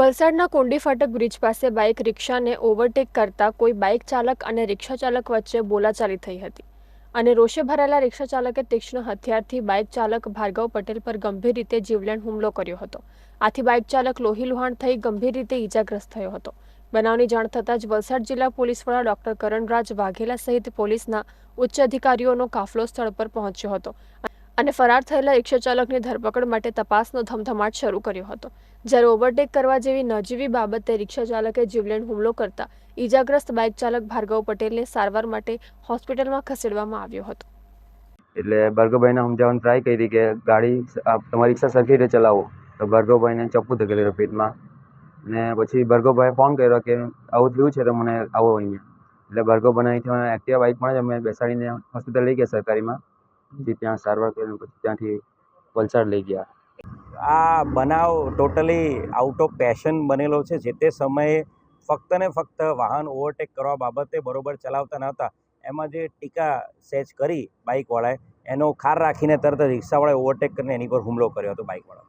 વલસાડના કુંડી ફાટક બ્રિજ પાસે બાઇક રિક્ષાને ઓવરટેક કરતા કોઈ બાઇક ચાલક અને રિક્ષા ચાલક વચ્ચે બોલાચાલી થઈ હતી અને રોષે ભરાયેલા રિક્ષા ચાલકે તીક્ષ્ણ હથિયારથી બાઇક ચાલક ભાર્ગવ પટેલ પર ગંભીર રીતે જીવલેણ હુમલો કર્યો હતો. આથી બાઇક ચાલક લોહી લુહાણ થઈ ગંભીર રીતે ઈજાગ્રસ્ત થયો હતો. બનાવની જાણ થતાં જ વલસાડ જિલ્લા પોલીસ વડા ડોક્ટર કરણરાજ વાઘેલા સહિત પોલીસના ઉચ્ચ અધિકારીઓનો કાફલો સ્થળ પર પહોંચ્યો હતો. અને ફરાર થયેલા રિક્ષા ચાલકની ધરપકડ માટે તપાસનો ધમધમાટ શરૂ કર્યો હતો. જ્યારે ઓવરટેક કરવા જેવી નજીવી બાબતે રિક્ષા ચાલકે જીવલેણ હુમલો કરતા ઈજાગ્રસ્ત બાઇક ચાલક ભાર્ગવ પટેલને સારવાર માટે હોસ્પિટલમાં ખસેડવામાં આવ્યો હતો. એટલે ભાર્ગવભાઈને સમજાવવાની ટ્રાય કરી કે ગાડી તમારી રિક્ષા સરખી રીતે ચલાવો. તો ભાર્ગવભાઈને ચપ્પુ ધકેલેલો પેટમાં. ને પછી ભાર્ગવભાઈએ ફોન કર્યો કે આવું થયું છે તો મને આવો અહીંયા. એટલે ભાર્ગવભાઈને અહીંથી એક્ટિવા બાઇકમાં જ અમે બેસાડીને હોસ્પિટલ લઈ ગયા સરકારીમાં. પછી ત્યાં સારવાર કરી પછી ત્યાંથી વલસાડ લઈ ગયા. આ બનાવ ટોટલી આઉટ ઓફ પેશન બનેલો છે. જે તે સમયે ફક્ત ને ફક્ત વાહન ઓવરટેક કરવા બાબતે બરોબર ચલાવતા ન હતા એમાં જે ટીકા સેચ કરી બાઇકવાળાએ એનો ખાર રાખીને તરત રિક્ષાવાળાએ ઓવરટેક કરીને એની પર હુમલો કર્યો હતો બાઇકવાળા